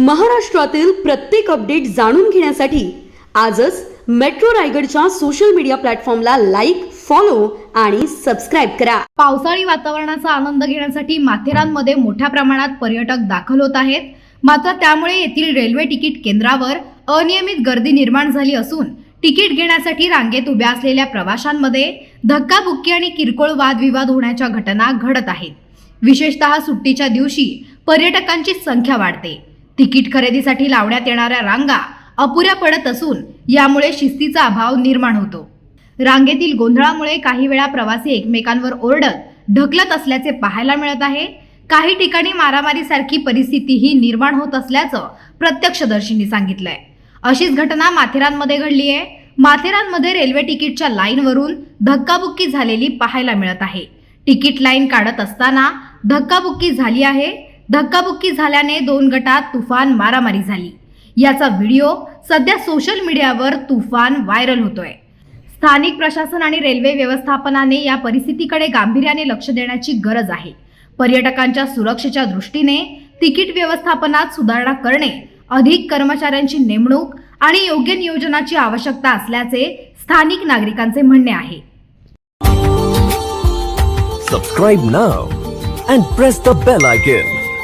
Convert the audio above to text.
महाराष्ट्रातील प्रत्येक अपडेट जाणून घेण्यासाठी आजच मेट्रो रायगडच्या सोशल मीडिया प्लॅटफॉर्मला लाईक फॉलो आणि सबस्क्राईब करा. पावसाळी वातावरणाचा आनंद घेण्यासाठी माथेरानमध्ये मोठ्या प्रमाणात पर्यटक दाखल होत आहेत. मात्र त्यामुळे येथील रेल्वे तिकीट केंद्रावर अनियमित गर्दी निर्माण झाली असून तिकीट घेण्यासाठी रांगेत उभ्या असलेल्या प्रवाशांमध्ये धक्काबुक्की आणि किरकोळ वादविवाद होण्याच्या घटना घडत आहेत. विशेषतः सुट्टीच्या दिवशी पर्यटकांची संख्या वाढते. तिकीट खरेदीसाठी लावण्यात येणाऱ्या रांगा अपुऱ्या पडत असून यामुळे शिस्तीचा अभाव निर्माण होतो. रांगेतील गोंधळामुळे काही वेळा प्रवासी एकमेकांवर ओरडत ढकलत असल्याचे पाहायला मिळत आहे. काही ठिकाणी मारामारीसारखी परिस्थितीही निर्माण होत असल्याचं प्रत्यक्षदर्शींनी सांगितलंय. अशीच घटना माथेरानमध्ये घडली आहे. माथेरानमध्ये रेल्वे तिकीटच्या लाईनवरून धक्काबुक्की झालेली पाहायला मिळत आहे. तिकीट लाईन काढत असताना धक्काबुक्की झाली आहे. धक्काबुक्की झाल्याने दोन गटात तुफान मारामारी झाली. याचा व्हिडिओ सध्या सोशल मीडियावर तुफान व्हायरल होतोय. स्थानिक प्रशासन आणि रेल्वे व्यवस्थापनाने या परिस्थितीकडे गांभीर्याने लक्ष देण्याची गरज आहे. पर्यटकांच्या सुरक्षेच्या दृष्टीने तिकीट व्यवस्थापनात सुधारणा करणे अधिक कर्मचाऱ्यांची नेमणूक आणि योग्य नियोजनाची आवश्यकता असल्याचे स्थानिक नागरिकांचे म्हणणे आहे. Subscribe now and press the bell icon